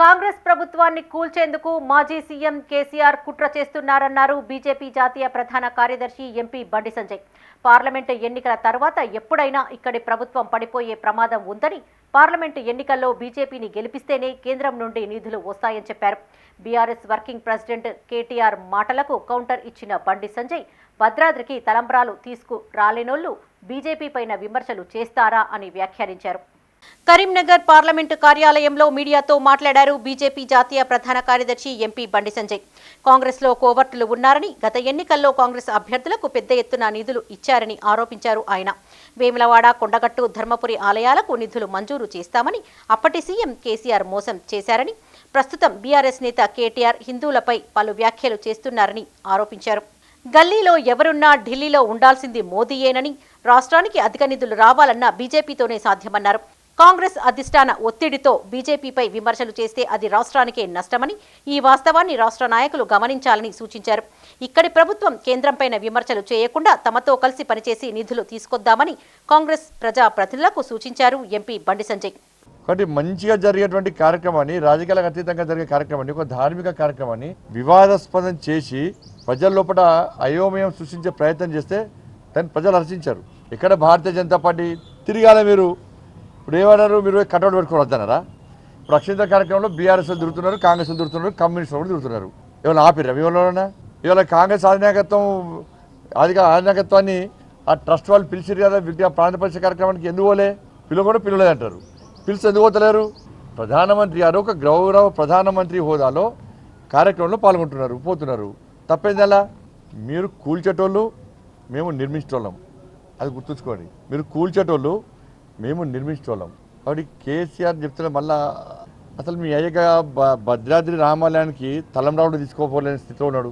కాంగ్రెస్ ప్రభుత్వాన్ని కూల్చేందుకు మాజీ సీఎం కేసీఆర్ కుట్ర చేస్తున్నారన్నారు బీజేపీ జాతీయ ప్రధాన కార్యదర్శి ఎంపీ బండి సంజయ్. పార్లమెంటు ఎన్నికల తర్వాత ఎప్పుడైనా ఇక్కడి ప్రభుత్వం పడిపోయే ప్రమాదం ఉందని పార్లమెంటు ఎన్నికల్లో బీజేపీని గెలిపిస్తేనే కేంద్రం నుండి నిధులు వస్తాయని చెప్పారు. బీఆర్ఎస్ వర్కింగ్ ప్రెసిడెంట్ కేటీఆర్ మాటలకు కౌంటర్ ఇచ్చిన బండి సంజయ్ భద్రాద్రికి తలంబ్రాలు తీసుకురాలేనోళ్ళు బీజేపీ పైన విమర్శలు చేస్తారా అని వ్యాఖ్యానించారు. కరీంనగర్ పార్లమెంటు కార్యాలయంలో మీడియాతో మాట్లాడారు బీజేపీ జాతీయ ప్రధాన కార్యదర్శి ఎంపీ బండి సంజయ్. కాంగ్రెస్లో కోవర్టులు ఉన్నారని గత ఎన్నికల్లో కాంగ్రెస్ అభ్యర్థులకు పెద్ద ఎత్తున నిధులు ఇచ్చారని ఆరోపించారు ఆయన. వేములవాడ కొండగట్టు ధర్మపురి ఆలయాలకు నిధులు మంజూరు చేస్తామని అప్పటి సీఎం కేసీఆర్ మోసం చేశారని ప్రస్తుతం బీఆర్ఎస్ నేత కేటీఆర్ హిందువులపై పలు వ్యాఖ్యలు చేస్తున్నారని ఆరోపించారు. గల్లీలో ఎవరున్నా ఢిల్లీలో ఉండాల్సింది మోదీయేనని రాష్ట్రానికి అధిక నిధులు రావాలన్నా బీజేపీతోనే సాధ్యమన్నారు. కాంగ్రెస్ అధిష్టాన ఒత్తిడితో బీజేపీపై విమర్శలు చేస్తే అది రాష్ట్రానికే నష్టమని ఈ వాస్తవాన్ని రాష్ట్ర నాయకులు గమనించాలని సూచించారు. ఇక్కడి ప్రభుత్వం కేంద్రంపైన విమర్శలు చేయకుండా తమతో కలిసి పనిచేసి నిధులు తీసుకొద్దామని కాంగ్రెస్ ప్రజాప్రతినిధులకు సూచించారు ఎంపీ బండి సంజయ్. కాబట్టి మంచిగా జరిగేటువంటి కార్యక్రమాన్ని రాజకీయాలకు అతీతంగా జరిగే కార్యక్రమాన్ని ఒక ధార్మిక కార్యక్రమాన్ని వివాదాస్పదం చేసి ప్రజల లోపల అయోమయం సృష్టించే ప్రయత్నం చేస్తే దాన్ని ప్రజలు హర్షించారు. ఇక్కడ భారతీయ జనతా పార్టీ తిరిగాల మీరు. ఇప్పుడు ఏమన్నారు మీరు కటౌట్ పెట్టుకోవద్దు వద్దన్నారా? ఇప్పుడు అక్షింత కార్యక్రమంలో బీఆర్ఎస్ తిరుగుతున్నారు కాంగ్రెస్ తిరుగుతున్నారు కమ్యూనిస్టులు కూడా తిరుగుతున్నారు. ఏమైనా ఆపిరా ఇవాళ ఇవాళ కాంగ్రెస్ అధినాయకత్వం అధిక అధినాయకత్వాన్ని ఆ ట్రస్ట్ వాళ్ళు పిలిచిరు కదా విద్యా ప్రాంత పరిషత్ కార్యక్రమానికి ఎందుకు పోలే? పిలువ కూడా పిల్లలేదు అంటారు. పిలిచి ఎందుకు పోతలేరు? ప్రధానమంత్రి గారు ఒక గౌరవ ప్రధానమంత్రి హోదాలో కార్యక్రమంలో పాల్గొంటున్నారు పోతున్నారు. తప్పేందలా మీరు కూల్చేటోళ్ళు మేము నిర్మించేటోళ్ళం. అది గుర్తుంచుకోండి. మీరు కూల్చేటోళ్ళు మేము నిర్మించేవాళ్ళం. కాబట్టి కేసీఆర్ చెప్తున్న మళ్ళా అసలు మీ అయ్యగా భద్రాద్రి రామాలయానికి తలంరావుడు తీసుకోపోలేని స్థితిలో ఉన్నాడు.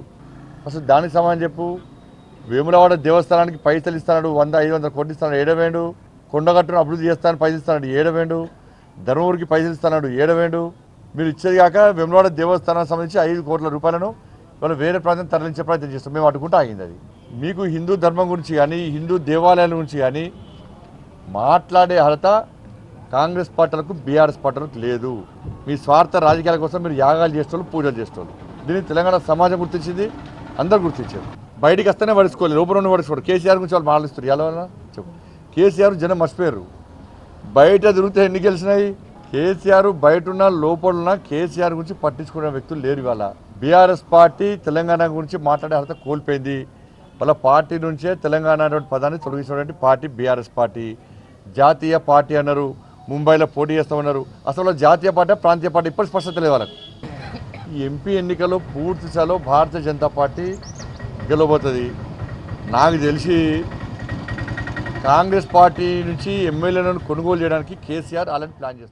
అసలు దానికి సమాధానం చెప్పు. వేములవాడ దేవస్థానానికి పైసలు ఇస్తాడు వంద ఐదు వందల కోట్లు ఇస్తాడు ఏడవేండు. కొండగట్టును అభివృద్ధి చేస్తాను పైసలు ఇస్తాడు ఏడవేండు. ధర్మవరికి పైసలు ఇస్తున్నాడు ఏడవేండు. మీరు ఇచ్చేది కాక వేములవాడ దేవస్థానానికి సంబంధించి ఐదు కోట్ల రూపాయలను వాళ్ళు వేరే ప్రాంతం తరలించే ప్రయత్నం చేస్తాం. మేము అడ్డుకుంటూ ఆగింది అది. మీకు హిందూ ధర్మం గురించి కానీ హిందూ దేవాలయాల గురించి కానీ మాట్లాడే అర్హత కాంగ్రెస్ పార్టీలకు బీఆర్ఎస్ పార్టీలకు లేదు. మీ స్వార్థ రాజకీయాల కోసం మీరు యాగాలు చేసేవాళ్ళు పూజలు చేసేవాళ్ళు దీన్ని తెలంగాణ సమాజం గుర్తించింది అందరు గుర్తించారు. బయటికి వస్తేనే పడుచుకోవాలి లోపల ఉండి పడుచుకోరు కేసీఆర్ గురించి వాళ్ళు మాట్లాడుస్తారు ఎలా చెప్పు. కేసీఆర్ జనం మర్చిపోయారు. బయట తిరిగితే ఎన్ని గెలిచినాయి? కేసీఆర్ బయట ఉన్న లోపల ఉన్న కేసీఆర్ గురించి పట్టించుకునే వ్యక్తులు లేరు ఇవాళ. బీఆర్ఎస్ పార్టీ తెలంగాణ గురించి మాట్లాడే అర్హత కోల్పోయింది. వాళ్ళ పార్టీ నుంచే తెలంగాణ అనేటువంటి పదాన్ని తొలగించినటువంటి పార్టీ బీఆర్ఎస్ పార్టీ. జాతీయ పార్టీ అన్నారు ముంబైలో పోటీ చేస్తామన్నారు అసలు జాతీయ పార్టీ ప్రాంతీయ పార్టీ ఇప్పటి స్పష్టత లేదు వాళ్ళకి. ఈ ఎంపీ ఎన్నికల్లో పూర్తి స్థాయిలో భారతీయ జనతా పార్టీ గెలవబోతుంది. నాకు తెలిసి కాంగ్రెస్ పార్టీ నుంచి ఎమ్మెల్యేలను కొనుగోలు చేయడానికి కేసీఆర్ ఆల్రెడీ ప్లాన్ చేస్తారు